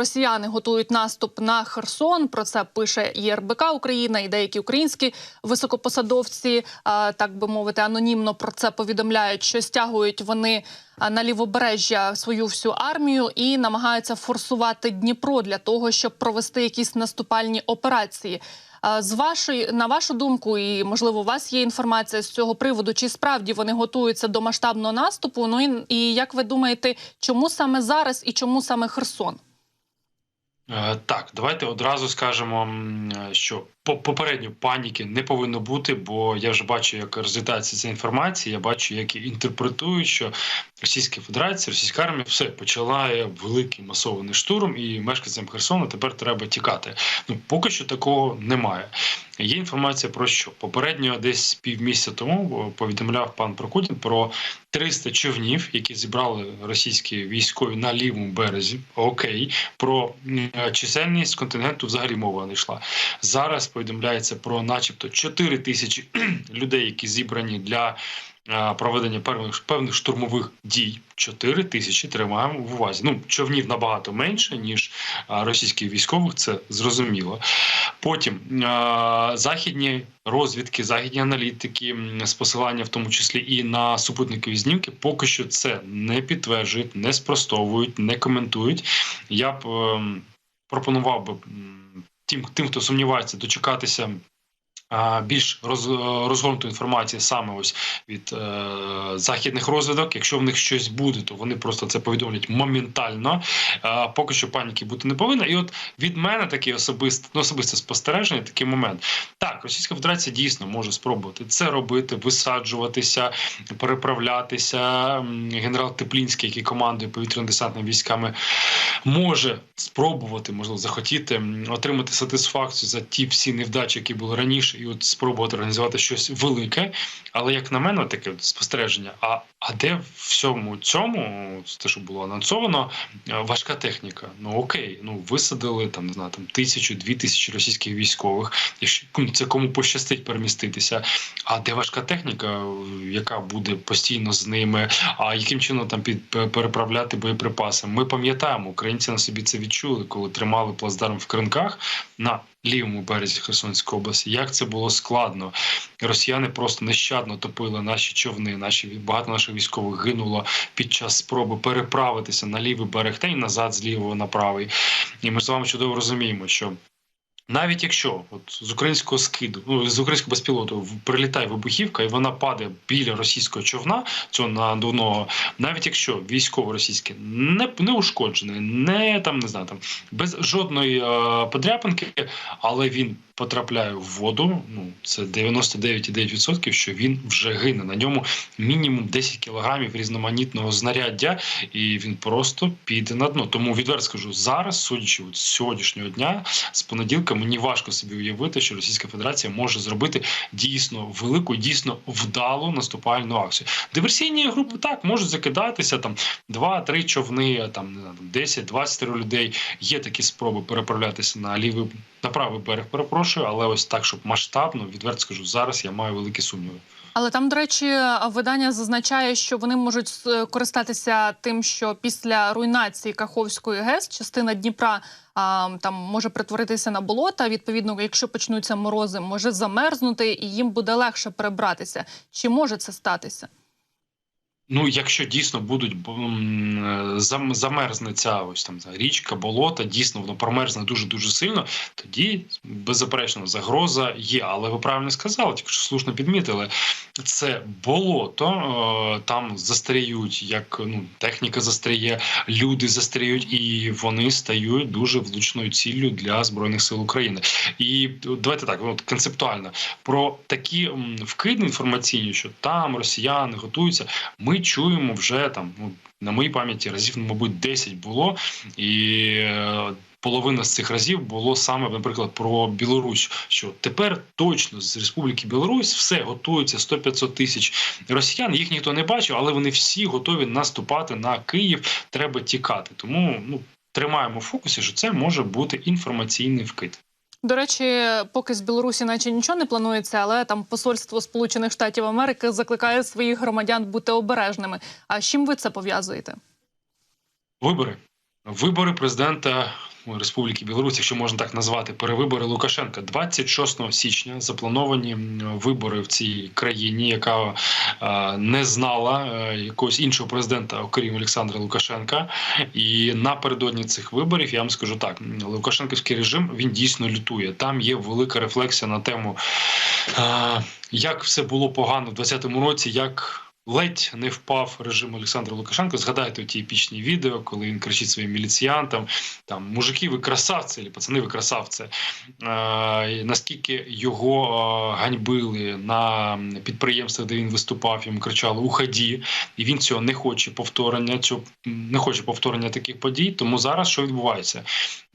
росіяни готують наступ на Херсон. Про це пише і РБК Україна, і деякі українські високопосадовці, так би мовити, анонімно про це повідомляють, що стягують вони на лівобережжя свою всю армію і намагаються форсувати Дніпро для того, щоб провести якісь наступальні операції. З вашої на вашу думку, і можливо, у вас є інформація з цього приводу, чи справді вони готуються до масштабного наступу? Ну і, і як ви думаєте, чому саме зараз і чому саме Херсон? Е, Так, давайте одразу скажемо, що по- попередньо паніки не повинно бути, бо я вже бачу, як розглядається ця інформація. Я бачу, як інтерпретують, що Російська Федерація, Російська армія все почала великий масований штурм, і мешканцям Херсона тепер треба тікати. Ну поки що такого немає. Є інформація про що попередньо, десь півмісяця тому повідомляв пан Прокудін про 300 човнів, які зібрали російські військові на лівому березі. Окей, про чисельність контингенту взагалі мова не йшла. Зараз повідомляється про, начебто, 4 тисячі людей, які зібрані для е, проведення певних певних штурмових дій. 4 тисячі тримаємо в увазі. Ну човнів набагато менше ніж е, російських військових. Це зрозуміло. Потім е, західні розвідки, західні аналітики з посилання, в тому числі і на супутникові знімки, поки що це не підтверджують, не спростовують, не коментують. Я б ем, пропонував би тим, тим, хто сумнівається, дочекатися. Більш роз, розгорнутої інформації саме ось від е, західних розвідок. Якщо в них щось буде, то вони просто це повідомлять моментально. Е, поки що паніки бути не повинна. І от від мене таке особисте, ну, особисте спостереження, такий момент. Так, Російська Федерація дійсно може спробувати це робити, висаджуватися, переправлятися. Генерал Теплінський, який командує повітряно-десантними військами, може спробувати, можливо, захотіти отримати сатисфакцію за ті всі невдачі, які були раніше, і от спробувати організувати щось велике. Але як на мене, таке от спостереження. А, а де в всьому цьому, те, що було анонсовано, е, важка техніка? Ну окей, ну висадили там, не знаю, там тисячу, дві тисячі російських військових. Якщо це кому пощастить переміститися. А де важка техніка, яка буде постійно з ними? А яким чином там під переправляти боєприпаси? Ми пам'ятаємо, українці на собі це відчули, коли тримали плацдарм в кринках на лівому березі Херсонської області. Як це було складно? Росіяни просто нещадно топили наші човни. Наші багато наших військових гинуло під час спроби переправитися на лівий берег та й назад з лівого на правий. І ми з вами чудово розуміємо, що. Навіть якщо от з українського скиду, ну з українського безпілоту прилітає вибухівка і вона падає біля російського човна, цього надувного, навіть якщо військово російське не, не ушкоджене, не там не знаю, там без жодної е, подряпинки, але він потрапляє в воду. Ну це 99,9%, що він вже гине. На ньому мінімум 10 кілограмів різноманітного знаряддя, і він просто піде на дно. Тому відверто скажу, зараз, судячи від сьогоднішнього дня, з понеділка, мені важко собі уявити, що Російська Федерація може зробити дійсно велику, дійсно вдалу наступальну акцію. Диверсійні групи так можуть закидатися там два-три човни, там 10-20 людей. Є такі спроби переправлятися на лівий на правий берег. Перепрошую, але ось так, щоб масштабно, відверто скажу, зараз я маю великі сумніви. Але там, до речі, видання зазначає, що вони можуть користатися тим, що після руйнації Каховської ГЕС частина Дніпра а, там може перетворитися на болота. Відповідно, якщо почнуться морози, може замерзнути, і їм буде легше перебратися. Чи може це статися? Ну, якщо дійсно будуть замерзне ця ось там річка, болота, дійсно воно промерзне дуже дуже сильно, тоді беззаперечно загроза є. Але ви правильно сказали, тільки що слушно підмітили. Це болото, е, там застряють, як ну техніка застряє, люди застряють, і вони стають дуже влучною ціллю для збройних сил України. І давайте так, от концептуально про такі вкиди інформаційні, що там росіяни готуються. Ми чуємо вже там, ну на моїй пам'яті разів, ну, мабуть, 10 було, і е, половина з цих разів було саме, наприклад, про Білорусь. Що тепер точно з Республіки Білорусь все готується 100-500 тисяч росіян. Їх ніхто не бачив, але вони всі готові наступати на Київ. Треба тікати. Тому ну тримаємо в фокусі, що це може бути інформаційний вкид. До речі, поки з Білорусі, наче нічого не планується, але там посольство Сполучених Штатів Америки закликає своїх громадян бути обережними. А з чим ви це пов'язуєте? Вибори. Вибори президента Республіки Білорусь, якщо можна так назвати, перевибори Лукашенка. 26 січня заплановані вибори в цій країні, яка е, не знала е, якогось іншого президента, окрім Олександра Лукашенка. І напередодні цих виборів я вам скажу так: Лукашенківський режим він дійсно лютує. Там є велика рефлексія на тему, е, як все було погано в 2020 році, як. Ледь не впав режим Олександра Лукашенка. Згадайте ті епічні відео, коли він кричить своїм міліціянтам: там мужики, ви красавці, або пацани, ви красавці. Е, наскільки його е, ганьбили на підприємствах, де він виступав, йому кричали Уході, і він цього не хоче повторення. Цього не хоче повторення таких подій. Тому зараз що відбувається?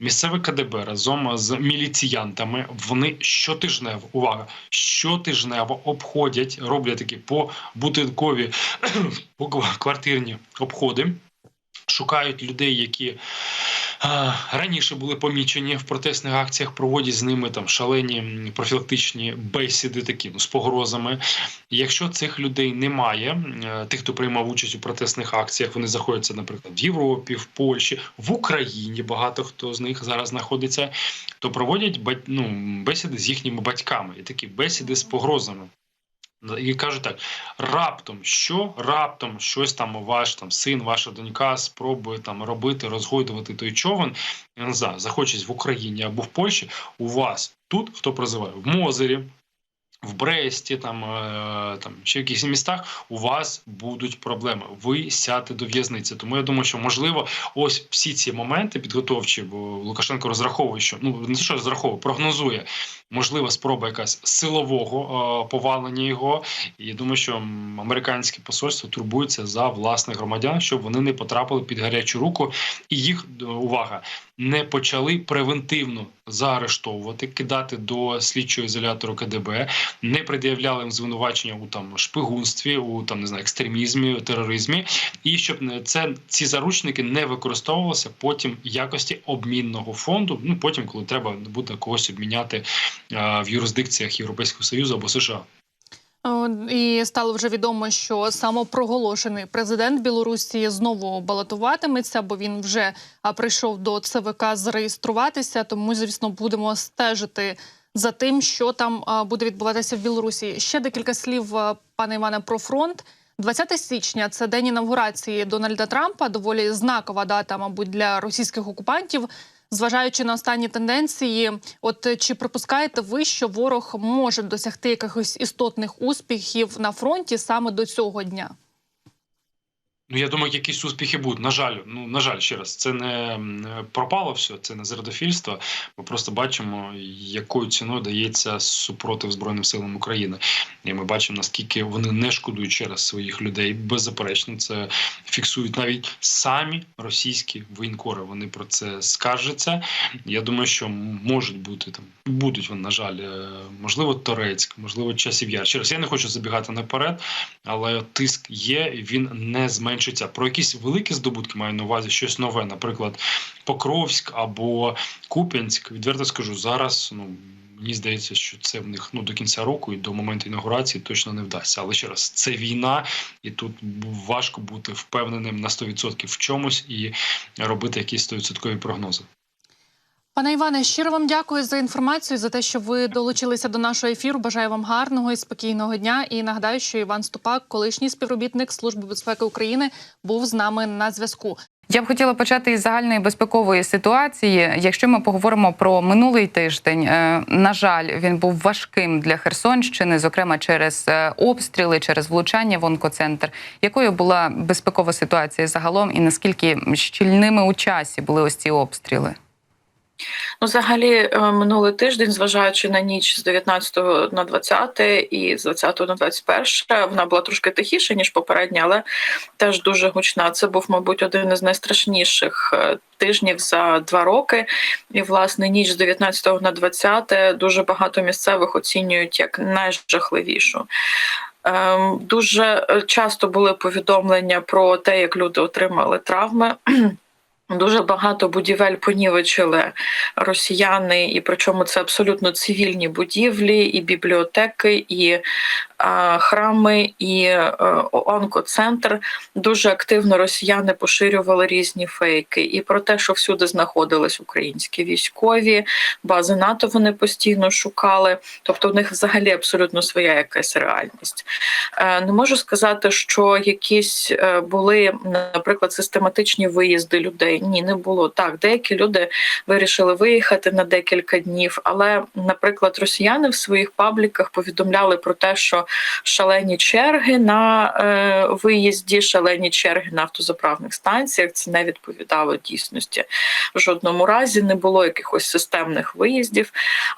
Місцеве КДБ разом з міліціянтами вони щотижнево увага, щотижнево обходять, роблять такі побудинкові квартирні обходи. Шукають людей, які раніше були помічені в протестних акціях, проводять з ними там шалені профілактичні бесіди, такі ну, з погрозами. Якщо цих людей немає, е, тих, хто приймав участь у протестних акціях, вони знаходяться, наприклад, в Європі, в Польщі, в Україні. Багато хто з них зараз знаходиться, то проводять ну, бесіди з їхніми батьками і такі бесіди з погрозами. І кажуть так: раптом що, раптом щось там ваш там син, ваша донька спробує там робити, розгойдувати той човен, я не знаю, захочеться в Україні або в Польщі. У вас тут хто прозиває в Мозері. В Бресті, там, е, там чи в якихось містах у вас будуть проблеми. Ви сядете до в'язниці. Тому я думаю, що можливо, ось всі ці моменти підготовчі, бо Лукашенко розраховує, що ну не що розраховує, прогнозує можлива спроба якась силового е, повалення його. І я думаю, що американське посольство турбується за власних громадян, щоб вони не потрапили під гарячу руку, і їх е, увага не почали превентивно заарештовувати, кидати до слідчого ізолятору КДБ, не пред'являли їм звинувачення у там шпигунстві, у там не знаю, екстремізмі, тероризмі, і щоб не- це ці заручники не використовувалися потім в якості обмінного фонду. Ну потім, коли треба буде когось обміняти е, в юрисдикціях Європейського союзу або США. О, І стало вже відомо, що самопроголошений президент Білорусі знову балотуватиметься, бо він вже прийшов до ЦВК зареєструватися. Тому, звісно, будемо стежити за тим, що там буде відбуватися в Білорусі. Ще декілька слів, пане Іване, про фронт. 20 січня це день інавгурації Дональда Трампа. Доволі знакова дата, мабуть, для російських окупантів. Зважаючи на останні тенденції, от чи припускаєте ви, що ворог може досягти якихось істотних успіхів на фронті саме до цього дня? Ну, я думаю, якісь успіхи будуть. На жаль, ну на жаль, ще раз, це не пропало все, це не зрадофільство. Ми просто бачимо, якою ціною дається супротив Збройним силам України. І ми бачимо, наскільки вони не шкодують через своїх людей. Беззаперечно, це фіксують навіть самі російські воєнкори. Вони про це скаржаться. Я думаю, що можуть бути там, будуть вони, на жаль, е, можливо, Торецьк, можливо, часів яр. Ще раз, я не хочу забігати наперед, але тиск є, він не зменшується. Про якісь великі здобутки маю на увазі щось нове, наприклад, Покровськ або Куп'янськ. Відверто скажу, зараз ну. Мені здається, що це в них ну до кінця року і до моменту інаугурації точно не вдасться. Але ще раз, це війна, і тут важко бути впевненим на 100% в чомусь і робити якісь 100% прогнози. Пане Іване, щиро вам дякую за інформацію, за те, що ви долучилися до нашого ефіру. Бажаю вам гарного і спокійного дня. І нагадаю, що Іван Ступак, колишній співробітник Служби безпеки України, був з нами на зв'язку. Я б хотіла почати із загальної безпекової ситуації. Якщо ми поговоримо про минулий тиждень, е, на жаль, він був важким для Херсонщини, зокрема через е, обстріли, через влучання в онкоцентр. Якою була безпекова ситуація загалом, і наскільки щільними у часі були ось ці обстріли? Ну, взагалі, е, минулий тиждень, зважаючи на ніч з 19 на 20 і з 20 на 21, вона була трошки тихіша, ніж попередня, але теж дуже гучна. Це був, мабуть, один із найстрашніших е, тижнів за два роки. І, власне, ніч з 19 на 20 дуже багато місцевих оцінюють як найжахливішу. Ем, Дуже е, часто були повідомлення про те, як люди отримали травми. Дуже багато будівель понівечили росіяни, і причому це абсолютно цивільні будівлі, і бібліотеки, і е, храми і е, онкоцентр. Дуже активно росіяни поширювали різні фейки і про те, що всюди знаходились українські військові, бази НАТО вони постійно шукали. Тобто, в них взагалі абсолютно своя якась реальність. Е, Не можу сказати, що якісь е, були, наприклад, систематичні виїзди людей. Ні, не було так. Деякі люди вирішили виїхати на декілька днів, але, наприклад, росіяни в своїх пабліках повідомляли про те, що шалені черги на е, виїзді, шалені черги на автозаправних станціях. Це не відповідало дійсності. В жодному разі не було якихось системних виїздів.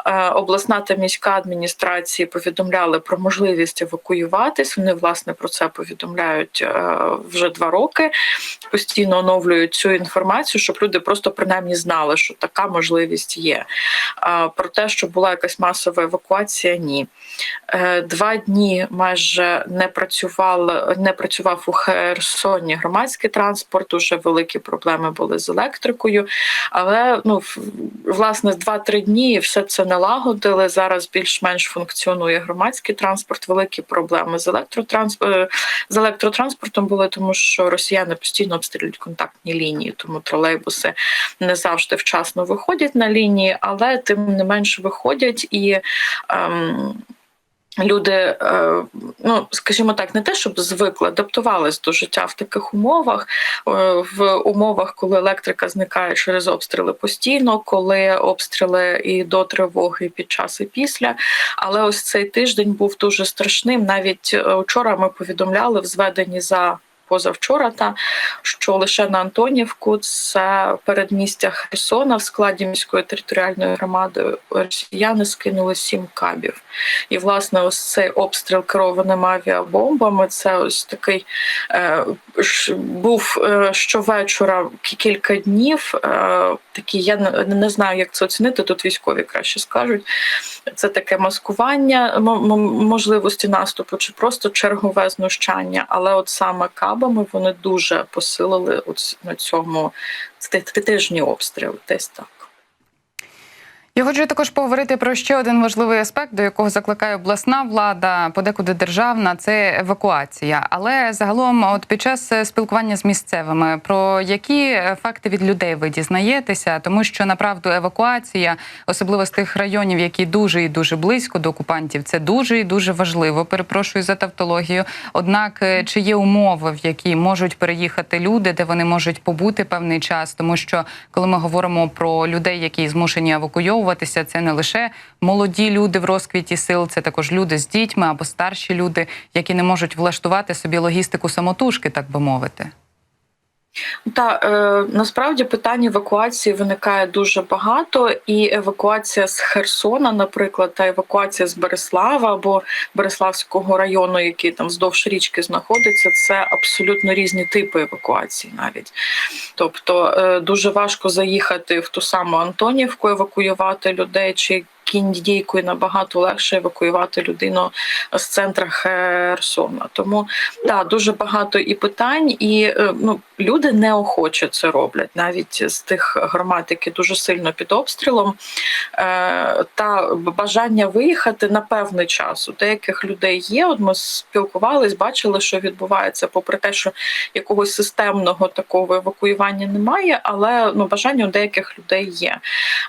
Е, обласна та міська адміністрації повідомляли про можливість евакуюватись. Вони власне про це повідомляють е, вже два роки. Постійно оновлюють цю інформацію, щоб люди просто принаймні знали, що така можливість є. Про те, що була якась масова евакуація, ні. Е, Два дні майже не працював, не працював у Херсоні громадський транспорт. Уже великі проблеми були з електрикою. Але ну власне 2-3 дні все це налагодили. Зараз більш-менш функціонує громадський транспорт. Великі проблеми з електротранспортом з електротранспортом були, тому що росіяни постійно обстрілюють контактні лінії, тому тролейбуси не завжди вчасно виходять на лінії, але тим не менш виходять і. Ем, Люди, е, ну скажімо так, не те, щоб звикли, адаптувались до життя в таких умовах, е, в умовах, коли електрика зникає через обстріли постійно, коли обстріли і до тривоги під час і після. Але ось цей тиждень був дуже страшним. Навіть е, вчора ми повідомляли в зведенні за. Позавчора, та що лише на Антонівку, це передмістя Херсона в складі міської територіальної громади росіяни скинули сім кабів. І власне, ось цей обстріл керованими авіабомбами. Це ось такий е, був е, щовечора кілька днів. Е, такі я не, знаю, як це оцінити. Тут військові краще скажуть. Це таке маскування можливості наступу, чи просто чергове знущання. Але от саме кабами вони дуже посилили от на цьому ти- ти- тижні обстріл. Десь так. Я хочу також поговорити про ще один важливий аспект, до якого закликає обласна влада, подекуди державна, це евакуація. Але загалом, от під час спілкування з місцевими, про які факти від людей ви дізнаєтеся, тому що направду евакуація, особливо з тих районів, які дуже і дуже близько до окупантів, це дуже і дуже важливо. Перепрошую за тавтологію. Однак, е, чи є умови, в які можуть переїхати люди, де вони можуть побути певний час, тому що коли ми говоримо про людей, які змушені евакуйовуватися, це не лише молоді люди в розквіті сил, це також люди з дітьми або старші люди, які не можуть влаштувати собі логістику самотужки, так би мовити. Та е, насправді питань евакуації виникає дуже багато, і евакуація з Херсона, наприклад, та евакуація з Береслава або Береславського району, який там вздовж річки знаходиться, це абсолютно різні типи евакуації, навіть тобто е, дуже важко заїхати в ту саму Антонівку, евакуювати людей чи. Кіндійку і набагато легше евакуювати людину з центра Херсона. Тому да, дуже багато і питань, і е, ну люди неохоче це роблять, навіть з тих громад, які дуже сильно під обстрілом, е, та бажання виїхати на певний час. У деяких людей є. От ми спілкувались, бачили, що відбувається, попри те, що якогось системного такого евакуювання немає, але ну бажання у деяких людей є.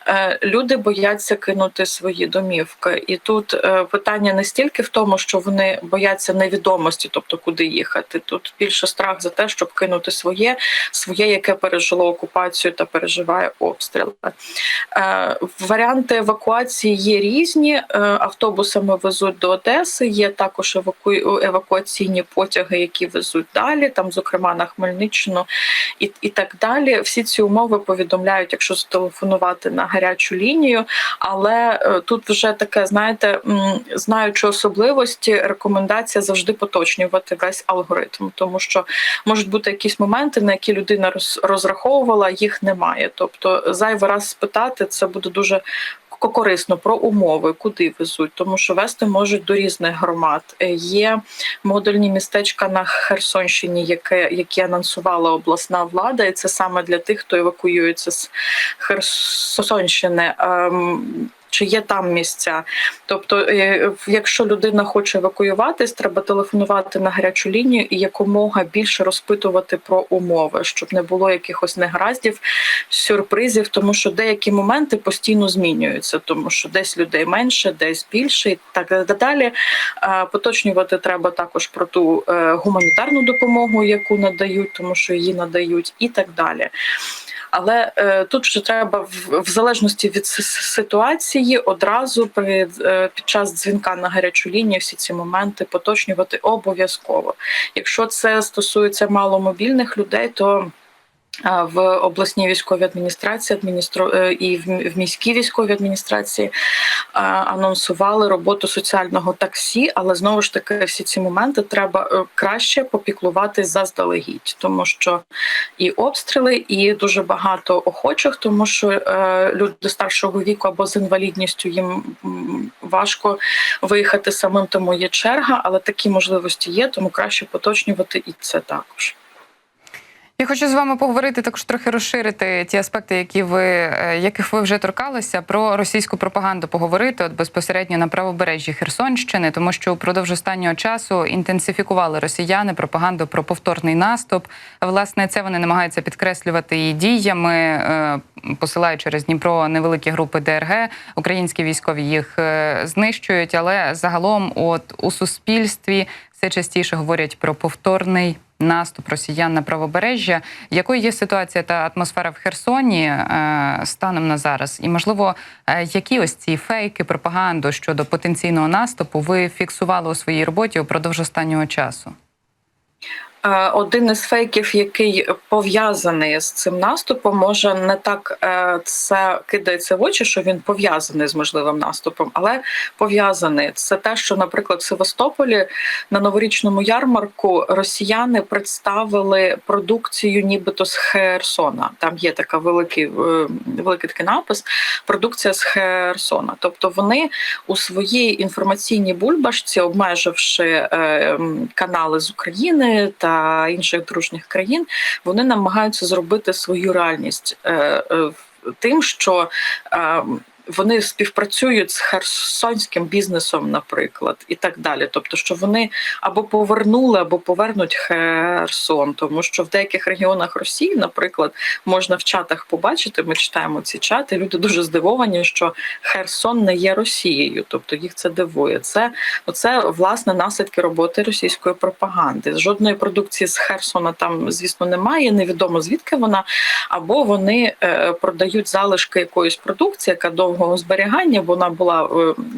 Е, Люди бояться кинути свої домівки, і тут е, питання не стільки в тому, що вони бояться невідомості, тобто куди їхати. Тут більше страх за те, щоб кинути своє, своє, яке пережило окупацію та переживає обстріли. Е, Варіанти евакуації є різні. Е, Автобусами везуть до Одеси. Є також еваку... евакуаційні потяги, які везуть далі, там, зокрема на Хмельниччину, і, і так далі. Всі ці умови повідомляють, якщо зателефонувати на гарячу лінію. Але е, тут вже таке, знаєте, знаючи особливості, рекомендація завжди поточнювати весь алгоритм, тому що можуть бути якісь моменти, на які людина роз- розраховувала, їх немає. Тобто зайвий раз спитати це буде дуже ко- корисно про умови, куди везуть, тому що вести можуть до різних громад. Е, Є модульні містечка на Херсонщині, яке які анонсувала обласна влада, і це саме для тих, хто евакуюється з Херсонщини. Чи є там місця. Тобто, е, якщо людина хоче евакуюватись, треба телефонувати на гарячу лінію і якомога більше розпитувати про умови, щоб не було якихось негараздів, сюрпризів, тому що деякі моменти постійно змінюються, тому що десь людей менше, десь більше, і так далі. Поточнювати треба також про ту е, гуманітарну допомогу, яку надають, тому що її надають, і так далі. Але е, тут вже треба в, в залежності від ситуації одразу при е, під час дзвінка на гарячу лінію всі ці моменти поточнювати обов'язково. Якщо це стосується маломобільних людей, то в обласній військовій адміністрації адміністро... е, і в міській військовій адміністрації анонсували роботу соціального таксі, але знову ж таки всі ці моменти треба е, краще попіклуватись заздалегідь, тому що і обстріли, і дуже багато охочих, тому що е, люди старшого віку або з інвалідністю їм важко виїхати самим, тому є черга, але такі можливості є, тому краще поточнювати і це також. Я хочу з вами поговорити також трохи розширити ті аспекти, які ви е, яких ви вже торкалися, про російську пропаганду поговорити от безпосередньо на правобережжі Херсонщини, тому що упродовж останнього часу інтенсифікували росіяни пропаганду про повторний наступ. Власне, це вони намагаються підкреслювати і діями, е, посилають через Дніпро невеликі групи ДРГ. Українські військові їх е, знищують, але загалом, от у суспільстві все частіше говорять про повторний наступ росіян на правобережжя. Якою є ситуація та атмосфера в Херсоні е, станом на зараз? І можливо, е, які ось ці фейки, пропаганду щодо потенційного наступу ви фіксували у своїй роботі упродовж останнього часу? Е, Один із фейків, який пов'язаний з цим наступом, може не так е, це кидається в очі, що він пов'язаний з можливим наступом, але пов'язаний це те, що, наприклад, в Севастополі на новорічному ярмарку росіяни представили продукцію, нібито з Херсона. Там є така великий, е, великий такий напис продукція з Херсона. Тобто вони у своїй інформаційній бульбашці, обмеживши канали з України та інших дружніх країн, вони намагаються зробити свою реальність е, е, тим, що е, вони співпрацюють з херсонським бізнесом, наприклад, і так далі. Тобто, що вони або повернули, або повернуть Херсон, тому що в деяких регіонах Росії, наприклад, можна в чатах побачити. Ми читаємо ці чати. Люди дуже здивовані, що Херсон не є Росією, тобто їх це дивує. Це оце власне наслідки роботи російської пропаганди. Жодної продукції з Херсона там, звісно, немає. Невідомо звідки вона, або вони е, продають залишки якоїсь продукції, яка довгого зберігання, вона була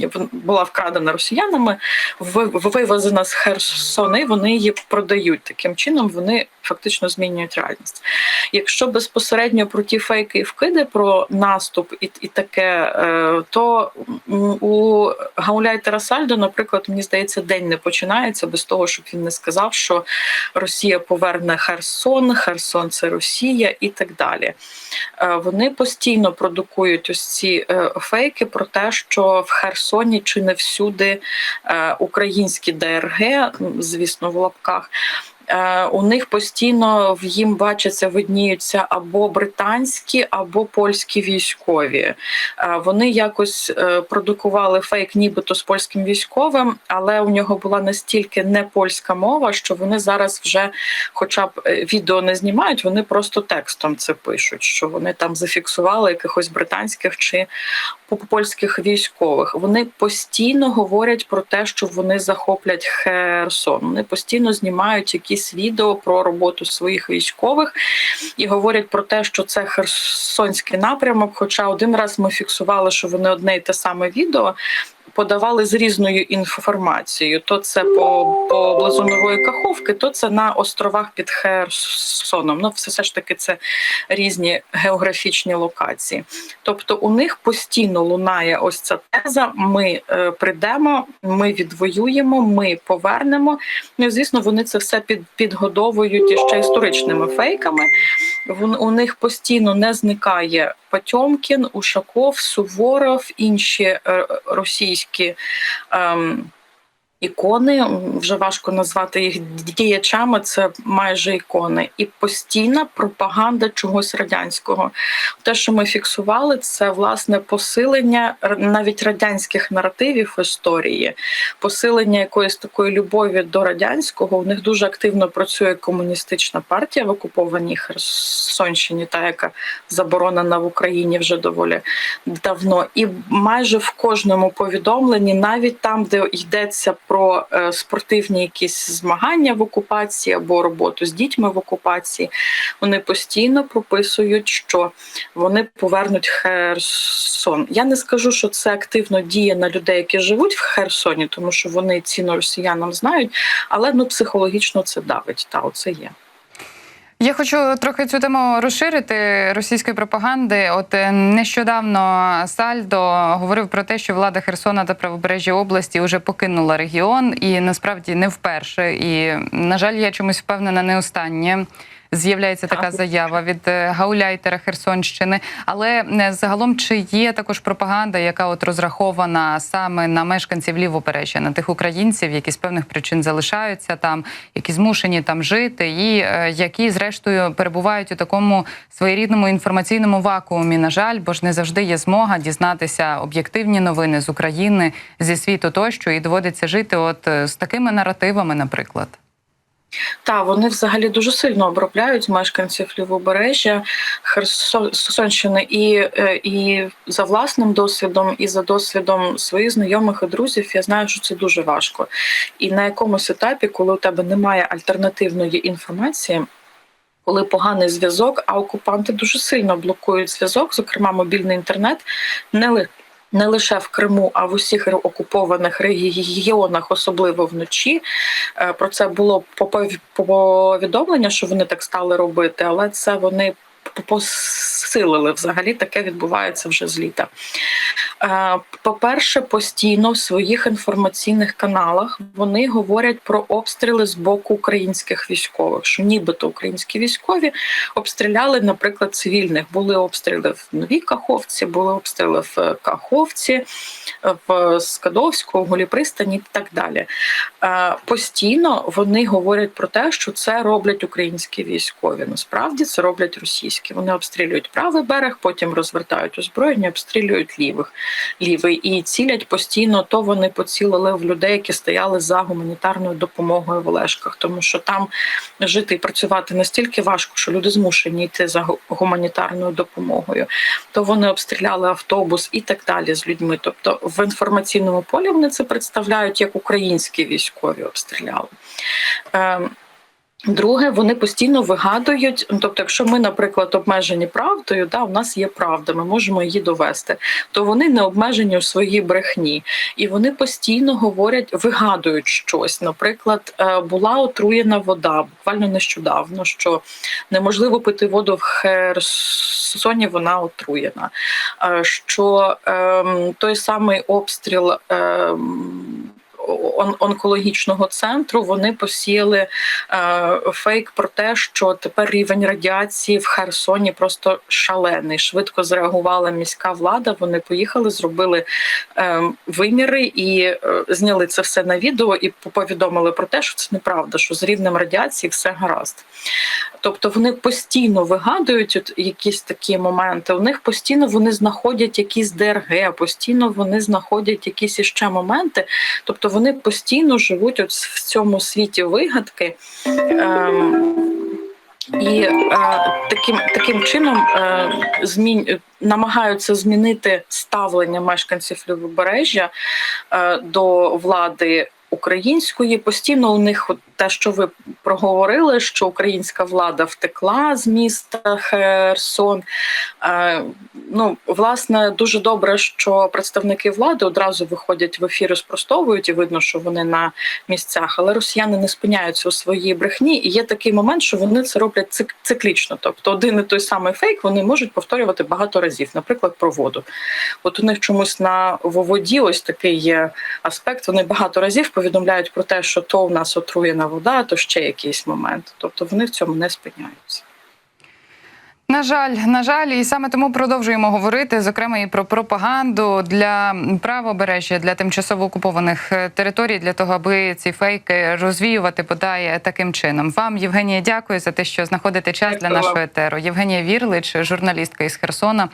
е, була вкрадена росіянами, ви- вивезена з Херсона, і вони її продають. Таким чином вони фактично змінюють реальність. Якщо безпосередньо про ті фейки і вкиди про наступ і, і таке, е, то у Гауляй Тарасальдо, наприклад, мені здається, день не починається без того, щоб він не сказав, що Росія поверне Херсон, Херсон це Росія і так далі. Е, Вони постійно продукують ось ці е, фейки про те, що в Херсоні чи не всюди українські ДРГ, звісно, в лапках. Е, У них постійно в їм бачаться, видніються або британські, або польські військові. Е, Вони якось е, продукували фейк, нібито з польським військовим, але у нього була настільки не польська мова, що вони зараз вже, хоча б відео не знімають, вони просто текстом це пишуть, що вони там зафіксували якихось британських чи польських військових. Вони постійно говорять про те, що вони захоплять Херсон. Вони постійно знімають якісь відео про роботу своїх військових і говорять про те, що це херсонський напрямок. Хоча один раз ми фіксували, що вони одне і те саме відео. Подавали з різною інформацією: то це по поблизу нової Каховки, то це на островах під Херсоном. Ну, все, все ж таки, це різні географічні локації. Тобто, у них постійно лунає ось ця теза: ми е, прийдемо, ми відвоюємо, ми повернемо. Ну, звісно, вони це все під, підгодовують іще історичними фейками. У них постійно не зникає Потьомкін, Ушаков, Суворов, інші е, російські. ем, Ікони вже важко назвати їх діячами, це майже ікони, і постійна пропаганда чогось радянського. Те, що ми фіксували, це власне посилення навіть радянських наративів історії, посилення якоїсь такої любові до радянського. У них дуже активно працює комуністична партія в окупованій Херсонщині, та яка заборонена в Україні вже доволі давно. І майже в кожному повідомленні, навіть там, де йдеться про е, спортивні якісь змагання в окупації або роботу з дітьми в окупації, вони постійно прописують, що вони повернуть Херсон. Я не скажу, що це активно діє на людей, які живуть в Херсоні, тому що вони ціну росіянам знають, але ну психологічно це давить. Та оце є. Я хочу трохи цю тему розширити російської пропаганди. От е, нещодавно Сальдо говорив про те, що влада Херсона та правобережжя області вже покинула регіон, і насправді не вперше. І на жаль, я чомусь впевнена, не останнє. З'являється така заява від е, гауляйтера Херсонщини. Але е, загалом чи є також пропаганда, яка от розрахована саме на мешканців лівобережжя, на тих українців, які з певних причин залишаються там, які змушені там жити, і е, які, зрештою, перебувають у такому своєрідному інформаційному вакуумі. На жаль, бо ж не завжди є змога дізнатися об'єктивні новини з України, зі світу тощо, і доводиться жити, от з такими наративами, наприклад. Та вони взагалі дуже сильно обробляють мешканців лівобережжя Херсонщини і, е, і за власним досвідом, і за досвідом своїх знайомих і друзів. Я знаю, що це дуже важко. І на якомусь етапі, коли у тебе немає альтернативної інформації. Коли поганий зв'язок, а окупанти дуже сильно блокують зв'язок, зокрема мобільний інтернет, не не лише в Криму, а в усіх окупованих регіонах, особливо вночі. Е, Про це було повідомлення, що вони так стали робити, але це вони посилили взагалі. Таке відбувається вже з літа. По-перше, постійно в своїх інформаційних каналах вони говорять про обстріли з боку українських військових, що нібито українські військові обстріляли, наприклад, цивільних. Були обстріли в Новій Каховці, були обстріли в Каховці, в Скадовську, в Голій пристані і так далі. Постійно вони говорять про те, що це роблять українські військові. Насправді це роблять російські. Вони обстрілюють правий берег, потім розвертають озброєння, обстрілюють лівих лівий і цілять постійно. То вони поцілили в людей, які стояли за гуманітарною допомогою в Олешках, тому що там жити і працювати настільки важко, що люди змушені йти за гуманітарною допомогою. То вони обстріляли автобус і так далі з людьми. Тобто в інформаційному полі вони це представляють як українські військові обстріляли. Друге, вони постійно вигадують. Ну, тобто, якщо ми, наприклад, обмежені правдою, да, у нас є правда, ми можемо її довести, то вони не обмежені у своїй брехні, і вони постійно говорять, вигадують щось. Наприклад, е, була отруєна вода буквально нещодавно, що неможливо пити воду в Херсоні, вона отруєна. Е, Що ем, той самий обстріл. Ем, онкологічного центру вони посіяли е, фейк про те, що тепер рівень радіації в Херсоні просто шалений. Швидко зреагувала міська влада. Вони поїхали, зробили е, виміри і е, зняли це все на відео і повідомили про те, що це неправда, що з рівнем радіації все гаразд. Тобто вони постійно вигадують якісь такі моменти. У них постійно вони знаходять якісь ДРГ, постійно вони знаходять якісь іще моменти. Тобто вони постійно живуть от в цьому світі вигадки. Ем, і е, таким, таким чином е, змін, намагаються змінити ставлення мешканців лівобережжя е, до влади української. Постійно у них те, що ви проговорили, що українська влада втекла з міста Херсон. Е, ну, власне, дуже добре, що представники влади одразу виходять в ефір і спростовують, і видно, що вони на місцях. Але росіяни не спиняються у своїй брехні. І є такий момент, що вони це роблять цик- циклічно. Тобто, один і той самий фейк вони можуть повторювати багато разів, наприклад, про воду. От у них чомусь на воді ось такий є аспект. Вони багато разів повідомляють про те, що то у нас отруєна вода, то ще якийсь момент. Тобто вони в цьому не спиняються. На жаль, на жаль, і саме тому продовжуємо говорити, зокрема і про пропаганду для правобережжя для тимчасово окупованих е, територій, для того, аби ці фейки розвіювати бодай таким чином. Вам, Євгенія, дякую за те, що знаходите час для Дякую вам. нашого етеру. Євгенія Вірлич, журналістка із Херсона,